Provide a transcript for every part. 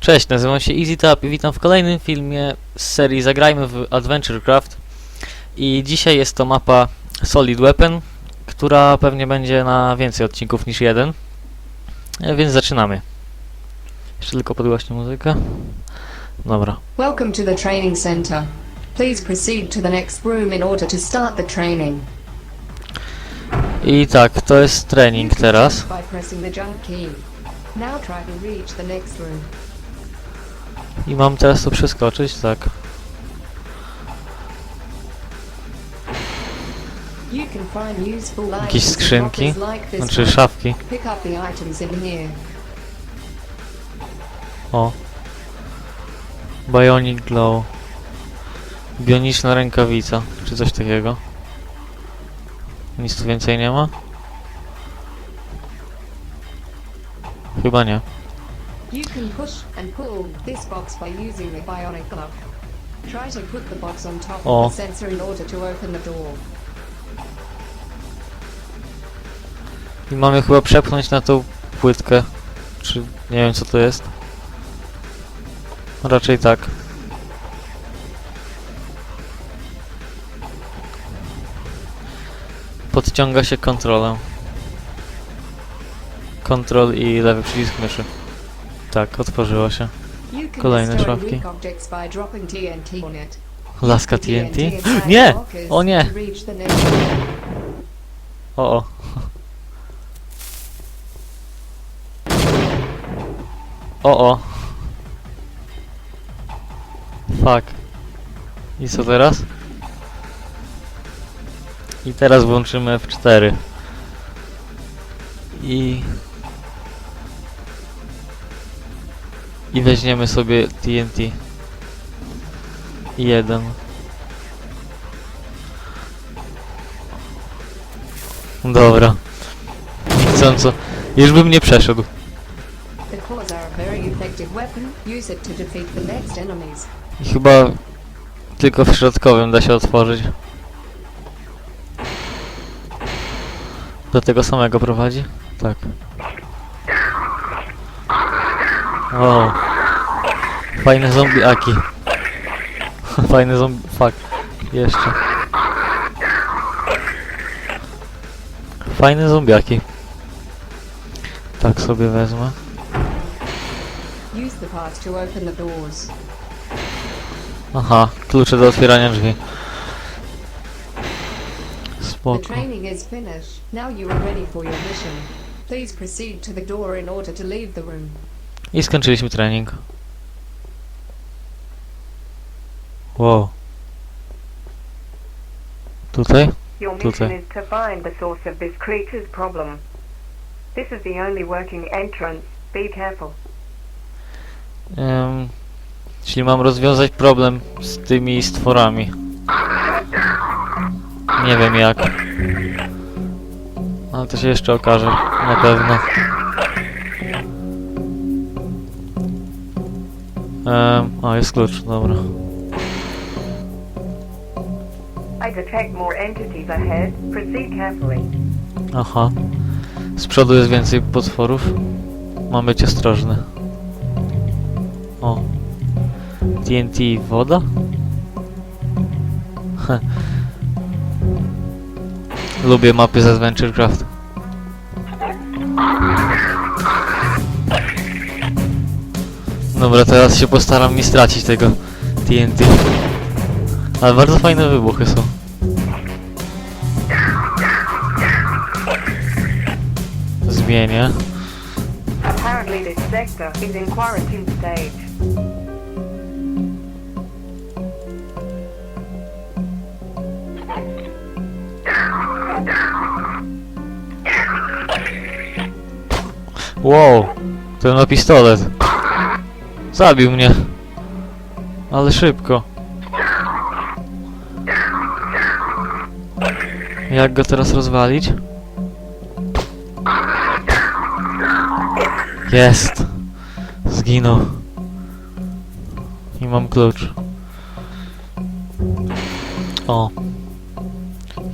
Cześć, nazywam się EasyTap i witam w kolejnym filmie z serii Zagrajmy w AdventureCraft i dzisiaj jest to mapa Solid Weapon, która pewnie będzie na więcej odcinków niż jeden, E, więc zaczynamy. Jeszcze tylko podgłośnię muzykę. Dobra. Welcome to the training center. Please proceed to the next room in order to start the training. I tak, to jest trening teraz. By pressing the jump key. Now try to reach the next room. I mam teraz tu przeskoczyć, tak. Jakieś skrzynki, znaczy szafki. O. Bionic Glow. Bioniczna rękawica, czy coś takiego. Nic tu więcej nie ma? Chyba nie. You can push and pull this box by using the bionic glove. Try to put the box on top Oh. of the sensor in order to open the door. I mamy chyba przepchnąć na tą płytkę. Czy nie wiem co to jest. Raczej tak. Podciąga się kontrolę. Kontrol i lewy przycisk myszy. Tak, otworzyło się. Kolejne szafki. Laska TNT? Nie! O nie! O o. O o. Fuck. I co teraz? I teraz włączymy F4. I... I weźmiemy sobie TNT. Jeden. Dobra. Niechcąco. Już bym nie przeszedł. I chyba tylko w środkowym da się otworzyć. Do tego samego prowadzi? Tak. O. Fajne zombiaki. Fajne zombie... Fuck. Jeszcze. Fajne zombiaki. Tak sobie wezmę. Aha, klucze do otwierania drzwi. The Spoko. training is finished. Now you are ready for your mission. Please proceed to the door in order to leave the room. I skończyliśmy trening. Wow. Tutaj? Your Tutaj. mission is to find the source of this creature's problem. This is the only working entrance. Be careful. Czyli mam rozwiązać problem z tymi stworami. Nie wiem jak. Ale to się jeszcze okaże, na pewno. Um, o, jest klucz, dobra. Aha. Z przodu jest więcej potworów. Mam być ostrożny. O. TNT woda? Heh. Lubię mapy z AdventureCraft. Dobra, teraz się postaram nie stracić tego TNT. Ale bardzo fajne wybuchy są. Zmienię. Apparently this sector is in quarantine stage. Wow, ten ma pistolet. Zabił mnie. Ale szybko. Jak go teraz rozwalić? Jest. Zginął. I mam klucz. O.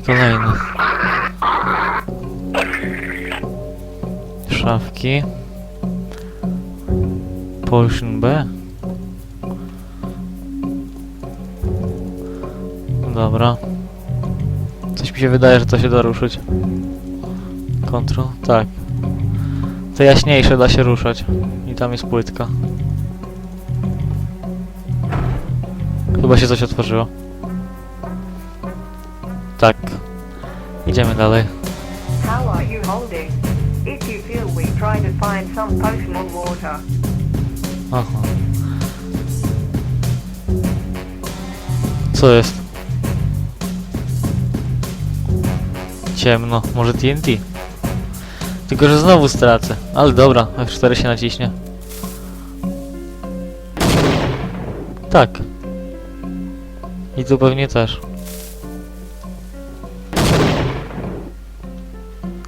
Kolejny. szafki. Potion B. Dobra. Coś mi się wydaje, że to się da ruszyć. Kontrol? Tak. To jaśniejsze da się ruszać. I tam jest płytka. Chyba się coś otworzyło. Tak. Idziemy dalej. How are you holding? If you feel weak, try to find some water. Aha. Co jest? Ciemno. Może TNT? Tylko, że znowu stracę. Ale dobra, F4 się naciśnie. Tak. I tu pewnie też.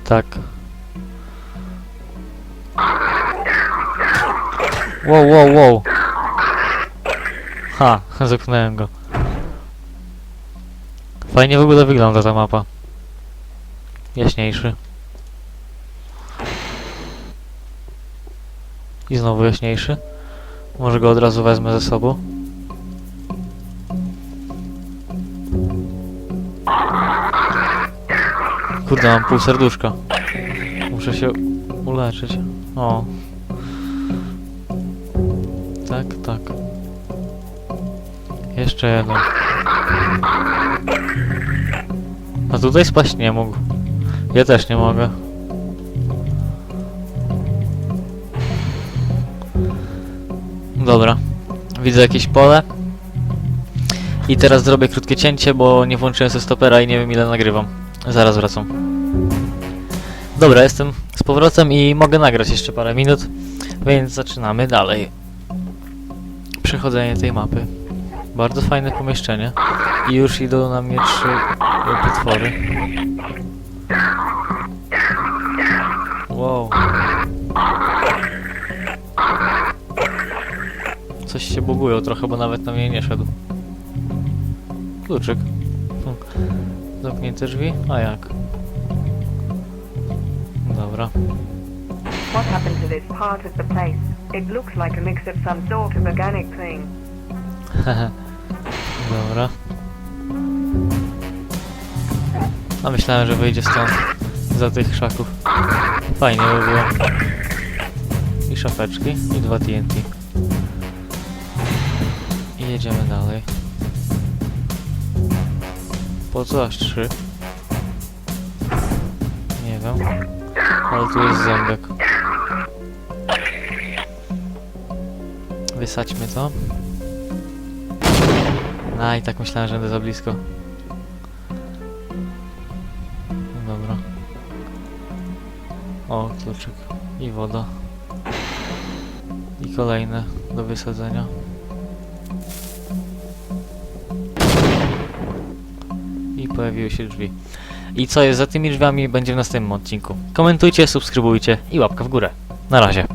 Tak. Wow, wow, wow. Ha, zepchnąłem go. Fajnie w ogóle wygląda ta mapa. Jaśniejszy. I znowu jaśniejszy. Może go od razu wezmę ze sobą. Kurde, mam pół serduszka. Muszę się uleczyć. O. Tak, tak. Jeszcze jeden. A tutaj spaść nie mógł. Ja też nie mogę. Dobra. Widzę jakieś pole. I teraz zrobię krótkie cięcie, bo nie włączyłem sobie stopera i nie wiem ile nagrywam. Zaraz wracam. Dobra, jestem z powrotem i mogę nagrać jeszcze parę minut, więc zaczynamy dalej. Przechodzenie tej mapy. Bardzo fajne pomieszczenie. I już idą na mnie trzy potwory. Się bugują trochę, bo nawet na mnie nie szedł. Kluczyk. Zamknięte drzwi? A jak? Dobra. What happened to this part of the place? It looks like a mix of some sort of organic thing. Dobra. A myślałem, że wyjdzie stąd za tych krzaków. Fajnie by było. I szafeczki, i dwa TNT. Jedziemy dalej. Po co aż trzy? Nie wiem. Ale tu jest zębek. Wysadźmy to. A i tak myślałem, że będę za blisko. No Dobra. O, kluczyk. I woda. I kolejne do wysadzenia. Pojawiły się drzwi. I co jest za tymi drzwiami będzie w następnym odcinku. Komentujcie, subskrybujcie i łapka w górę. Na razie.